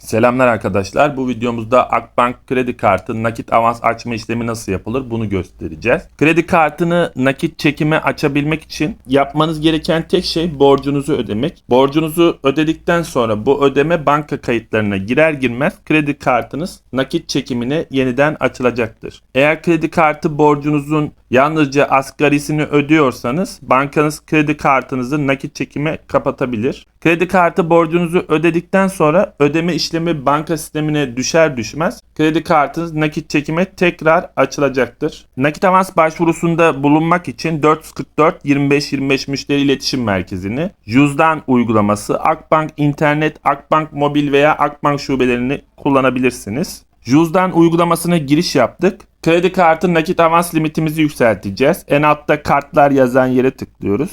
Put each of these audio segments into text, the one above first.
Selamlar arkadaşlar. Bu videomuzda Akbank kredi kartı nakit avans açma işlemi nasıl yapılır bunu göstereceğiz. Kredi kartını nakit çekime açabilmek için yapmanız gereken tek şey borcunuzu ödemek. Borcunuzu ödedikten sonra bu ödeme banka kayıtlarına girer girmez kredi kartınız nakit çekimine yeniden açılacaktır. Eğer kredi kartı borcunuzun yalnızca asgarisini ödüyorsanız bankanız kredi kartınızı nakit çekime kapatabilir. Kredi kartı borcunuzu ödedikten sonra ödeme işlemi banka sistemine düşer düşmez kredi kartınız nakit çekime tekrar açılacaktır. Nakit avans başvurusunda bulunmak için 444 25 25 müşteri iletişim merkezini, Cüzdan uygulaması, Akbank internet, Akbank mobil veya Akbank şubelerini kullanabilirsiniz. Cüzdan uygulamasına giriş yaptık. Kredi kartı nakit avans limitimizi yükselteceğiz. En altta kartlar yazan yere tıklıyoruz.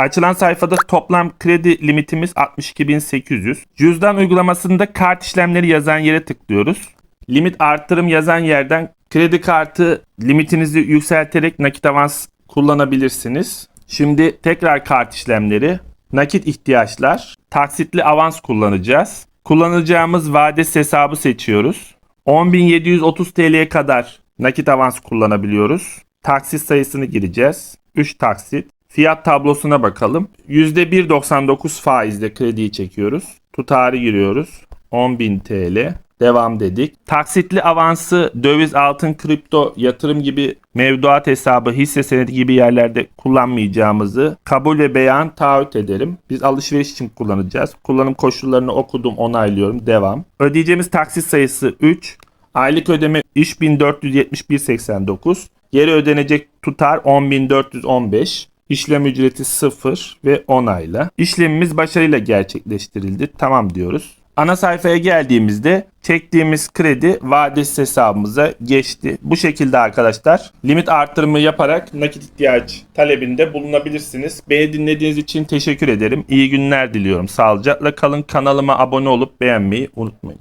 Açılan sayfada toplam kredi limitimiz 62.800. Cüzdan uygulamasında kart işlemleri yazan yere tıklıyoruz. Limit artırım yazan yerden kredi kartı limitinizi yükselterek nakit avans kullanabilirsiniz. Şimdi tekrar kart işlemleri, nakit ihtiyaçlar, taksitli avans kullanacağız. Kullanacağımız vades hesabı seçiyoruz. 10.730 TL'ye kadar nakit avans kullanabiliyoruz. Taksit sayısını gireceğiz. 3 taksit. Fiyat tablosuna bakalım. %1.99 faizle krediyi çekiyoruz. Tutarı giriyoruz. 10.000 TL. Devam dedik. Taksitli avansı döviz, altın, kripto, yatırım gibi mevduat hesabı, hisse senedi gibi yerlerde kullanmayacağımızı kabul ve beyan taahhüt ederim. Biz alışveriş için kullanacağız. Kullanım koşullarını okudum, onaylıyorum. Devam. Ödeyeceğimiz taksit sayısı 3. Aylık ödeme 3471.89. Geri ödenecek tutar 10.415. İşlem ücreti 0 ve onayla. İşlemimiz başarıyla gerçekleştirildi. Tamam diyoruz. Ana sayfaya geldiğimizde çektiğimiz kredi vadesi hesabımıza geçti. Bu şekilde arkadaşlar limit artırımı yaparak nakit ihtiyaç talebinde bulunabilirsiniz. Beni dinlediğiniz için teşekkür ederim. İyi günler diliyorum. Sağlıcakla kalın. Kanalıma abone olup beğenmeyi unutmayın.